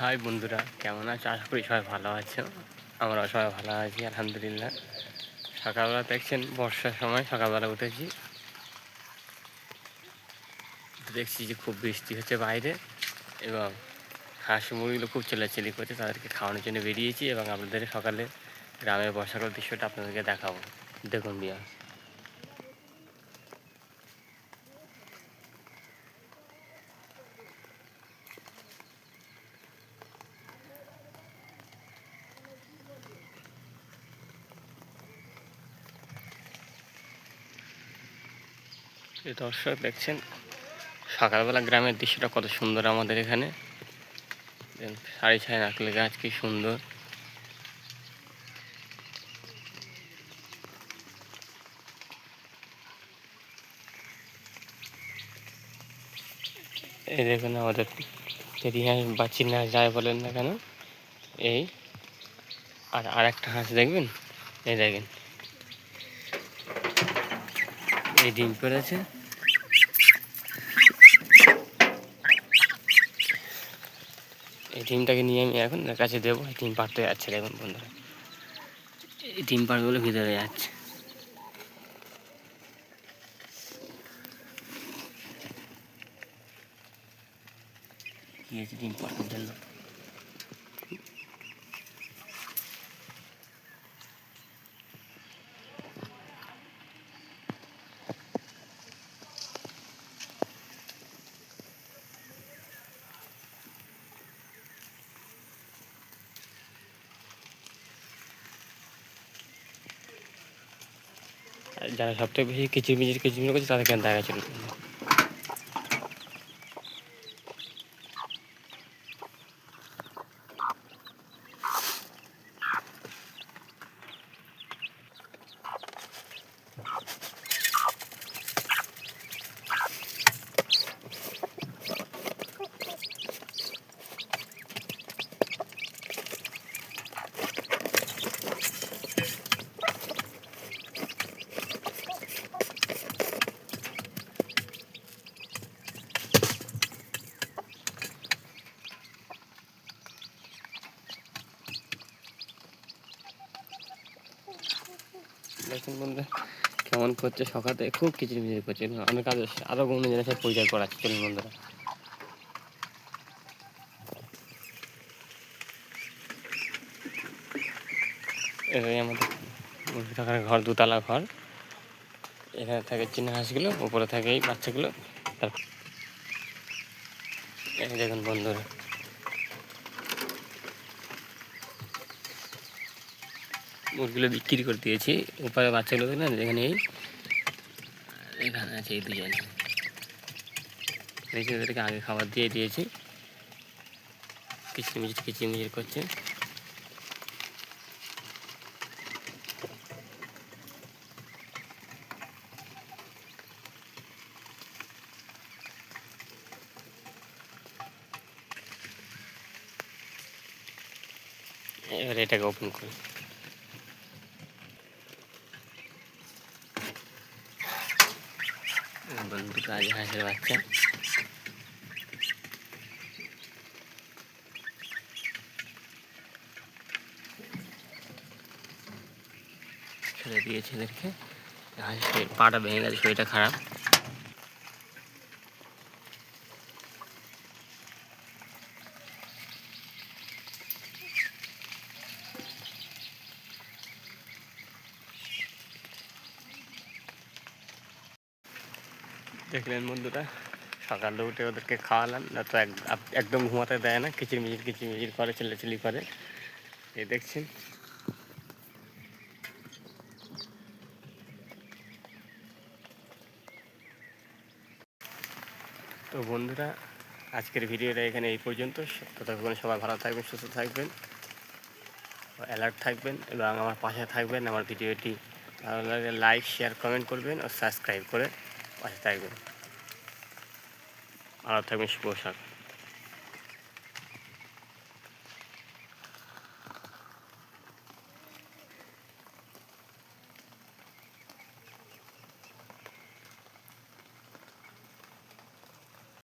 High বন্ধুরা, কেমন আছো? আশা করি সবাই ভালো আছো। আমরা সবাই ভালো আছি, আলহামদুলিল্লাহ। সকালবেলা দেখছেন, বর্ষার সময় সকালবেলা উঠেছি। দেখছি যে খুব বৃষ্টি হচ্ছে বাইরে এবং হাঁস মুরগিগুলো খুব চেলাচেলি করছে, তাদেরকে খাওয়ানোর জন্য বেরিয়েছি এবং আপনাদের সকালে গ্রামের বর্ষাকাল দৃশ্যটা আপনাদেরকে দেখাবো। দেখুন বিয়া দর্শক, দেখছেন? সকালবেলা গ্রামের দৃশ্যটা কত সুন্দর আমাদের এখানে। সাড়ে ছয় নারকেল গাছ কি সুন্দর। এই দেখুন আমাদের যদি হাঁস বা চিনা যায় বলেন না কেন, এই। আর আর একটা হাঁস দেখবেন? এই দেখেন এই ডিম পেড়েছে এই ডিমটাকে নিয়ে আমি এখন কাছে দেবো ডিম পাড়তে যাচ্ছে দেখুন বন্ধুরা। এই ডিম পাড়গুলো ভিতরে যাচ্ছে। কি ডিম পাড়ার জন্য। যারা সবথেকে বেশি কিচিরমিচির কিচিরমিচির করছে তাদেরকে দেখা চলবে দেখুন বন্ধু কেমন করছে সকালে? খুব কিচিরমিচির করছে। আমি কাজ আরও কোনো জিনিসের পরিচয় করাচ্ছি, চলুন বন্ধুরা। এটাই আমাদের মুরগি থাকার ঘর, দুতলা ঘর। এখানে থাকে চিনা হাঁসগুলো উপরে থাকে এই বাচ্চাগুলো। দেখুন বন্ধুরা। মুরগিগুলো বিক্রি করে দিয়েছি। উপরে বাচ্চাগুলো না যেখানে এই এখানে আছে এই দুজন। দেখি ওদেরকে আগে খাবার দিয়ে দিয়েছি। কিচিরমিচির কিচিরমিচির করছে। এবার এটাকে ওপেন করি। বন্ধু আজ হাঁসের বাচ্চা। ছেড়ে দিয়েছে এদেরকে। হাঁসের পাটা ভেঙে গেছে শরীরটা খারাপ। দেখলেন বন্ধুরা, সকালে উঠে ওদেরকে খাওয়ালাম। না তো এক- একদম ঘুমাতে দেয় না, কিচিরমিচির কিচিরমিচির করে, চিল্লাচিল্লি করে। এই দেখছেন। তো বন্ধুরা, আজকের ভিডিওটা এখানে এই পর্যন্ত। ততক্ষণ সবাই ভালো থাকবেন, সুস্থ থাকবেন অ্যালার্ট থাকবেন এবং আমার পাশে থাকবেন। আমার ভিডিওটি ভালো লাগলে লাইক শেয়ার কমেন্ট করবেন ও সাবস্ক্রাইব করে পাশে থাকবেন ভালো থাকবেন